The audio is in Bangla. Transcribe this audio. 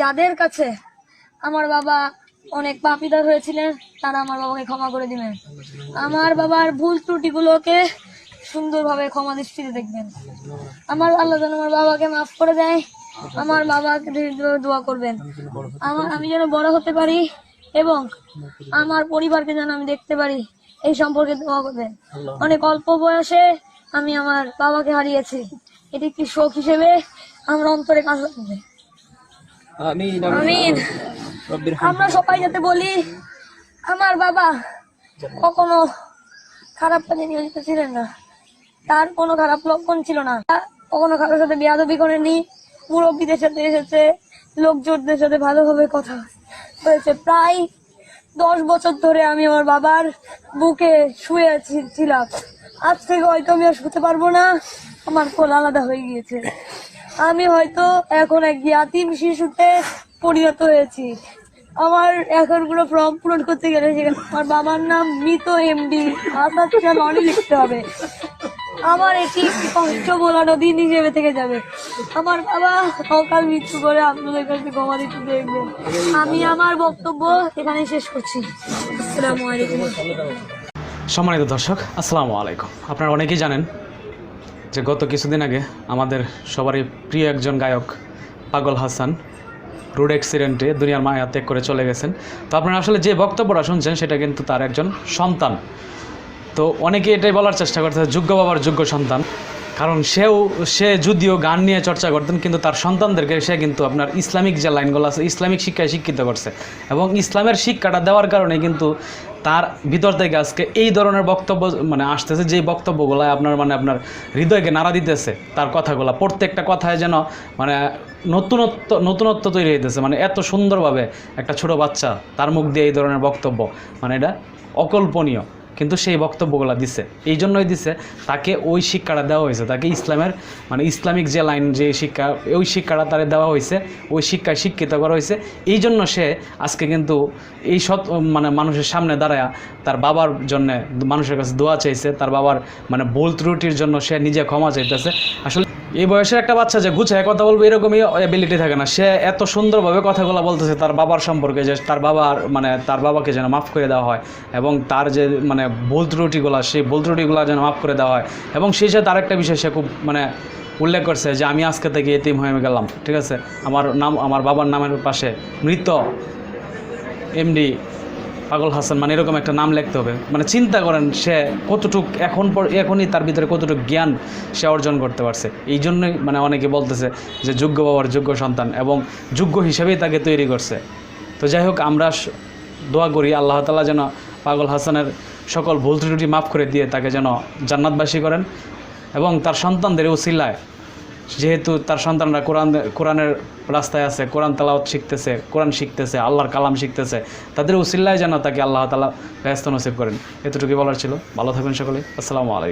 যাদের কাছে আমার বাবা অনেক পাপিদার হয়েছিলেন, তারা আমার বাবাকে ক্ষমা করে দিবেন। আমার বাবার ভুল ত্রুটিগুলোকে সুন্দরভাবে ক্ষমা দৃষ্টিতে দেখবেন। আমার আল্লাহ যেন আমার বাবাকে মাফ করে দেয়, আমার বাবাকে দোয়া করবেন। আমার, আমি যেন বড় হতে পারি এবং আমার পরিবারকে যেন আমি দেখতে পারি, এই সম্পর্কে দোয়া করবেন। অনেক অল্প বয়সে আমি আমার বাবাকে হারিয়েছি। এটি একটি শোক হিসেবে আমার অন্তরে কাজ লাগবে আমিন আমিন। আমরা সবাই যাতে বলি আমার বাবা কখনো খারাপ কাজে নিয়োজিত ছিলেন না। তার কোনো খারাপ লক্ষণ ছিল না। কখনো কারোর সাথে বেয়াদবি করেনি মুরব্বীদের সাথে এসেছে লোকজনদের সাথে ভালোভাবে কথা হয়েছে। প্রায় দশ বছর ধরে আমি আমার বাবার বুকে শুয়ে ছিলাম। আজ থেকে হয়তো আমি আর শুতে পারব না। আমার কোল আলাদা হয়ে গিয়েছে। আমি হয়তো এখন এক ইয়াতিম শিশুতে পরিণত হয়েছি। আমার এখন কোনো ফর্ম পূরণ করতে গেলে সেখানে আমার বাবার নাম মৃত এমডি আসাদ লনি লিখতে হবে। আমার এটি কষ্ট বোলানো দিন হিসেবে থেকে যাবে। আমার বাবা অকাল মৃত্যু করে আপনাদের কাছে ক্ষমা দিতে দেখবেন আমি আমার বক্তব্য এখানে শেষ করছি। আসসালামু আলাইকুম। সম্মানিত দর্শক, আসসালামু আলাইকুম। আপনারা অনেকেই জানেন যে গত কিছুদিন আগে আমাদের সবারই প্রিয় একজন গায়ক পাগল হাসান, রোড অ্যাক্সিডেন্টে দুনিয়ার মায়া ত্যাগ করে চলে গেছেন। তো আপনারা আসলে যে বক্তব্যটা শুনছেন, সেটা কিন্তু তার একজন সন্তান। তো অনেকে এটাই বলার চেষ্টা করতে যোগ্য বাবার যোগ্য সন্তান। কারণ সেও, সে যদিও গান নিয়ে চর্চা করতেন, কিন্তু তার সন্তানদেরকে সে কিন্তু আপনার ইসলামিক যে লাইনগুলো আছে, ইসলামিক শিক্ষায় শিক্ষিত করছে। এবং ইসলামের শিক্ষাটা দেওয়ার কারণে কিন্তু তার ভিতর থেকে আজকে এই ধরনের বক্তব্য মানে আসতেছে, যেই বক্তব্যগুলো আপনার মানে আপনার হৃদয়কে নাড়া দিতেছে, তার কথাগুলো। প্রত্যেকটা কথায় যেন মানে নতুনত্ব নতুনত্ব তৈরি হইতেছে। মানে এত সুন্দরভাবে একটা ছোট বাচ্চা তার মুখ দিয়ে এই ধরনের বক্তব্য মানে এটা অকল্পনীয়। কিন্তু সেই বক্তব্যগুলো দিছে। এই জন্যই দিছে, তাকে ওই শিক্ষাটা দেওয়া হয়েছে। তাকে ইসলামের মানে ইসলামিক যে লাইন, যে শিক্ষা, ওই শিক্ষাটা তারে দেওয়া হয়েছে, ওই শিক্ষায় শিক্ষিত করা হয়েছে। এই জন্য সে আজকে কিন্তু এই সৎ মানে মানুষের সামনে দাঁড়ায় তার বাবার জন্য মানুষের কাছে দোয়া চাইছে, তার বাবার মানে ভুল ত্রুটির জন্য সে নিজে ক্ষমা চাইতেছে। আসলে এই বয়সের একটা বাচ্চা যে গুছায় কথা বলবে, এরকমই এবিলিটি থাকে না। সে এত সুন্দরভাবে কথাগুলো বলতেছে, তার বাবার সম্পর্কে যে, তার বাবার মানে তার বাবাকে যেন মাফ করে দেওয়া হয় এবং তার যে মানে ভুল ত্রুটিগুলো, সেই ভুল ত্রুটিগুলো যেন মাফ করে দেওয়া হয় এবং সেই সাথে আরেকটা বিষয় সে খুব মানে উল্লেখ করছে যে, আমি আজকে থেকে এতিম হয়ে গেলাম, ঠিক আছে? আমার নাম, আমার বাবার নামের পাশে মৃত এমডি পাগল হাসান মানে এরকম একটা নাম লিখতে হবে। মানে চিন্তা করেন সে কতটুক এখন পর, এখনই তার ভিতরে কতটুকু জ্ঞান সে অর্জন করতে পারছে। এই জন্যই মানে অনেকে বলতেছে যে যোগ্য বাবার যোগ্য সন্তান এবং যোগ্য হিসেবেই তাকে তৈরি করছে। তো যাই হোক, আমরা দোয়া করি আল্লাহ তালা যেন পাগল হাসানের সকল ভুল ত্রুটি মাফ করে দিয়ে তাকে যেন জান্নাতবাসী করেন এবং তার সন্তানদের উসিলায় যেহেতু তার সন্তানরা কোরআন, কোরআনের রাস্তায় আছে, কোরআন তালাওত শিখতেছে, কোরআন শিখতেছে, আল্লাহর কালাম শিখতেছে, তাদের উসিল্লায় যেন তাকে আল্লাহ তালা ব্যস্ত নসিব করেন। এতটুকুই বলার ছিল। ভালো থাকবেন সকলে। আসসালামু আলাইকুম।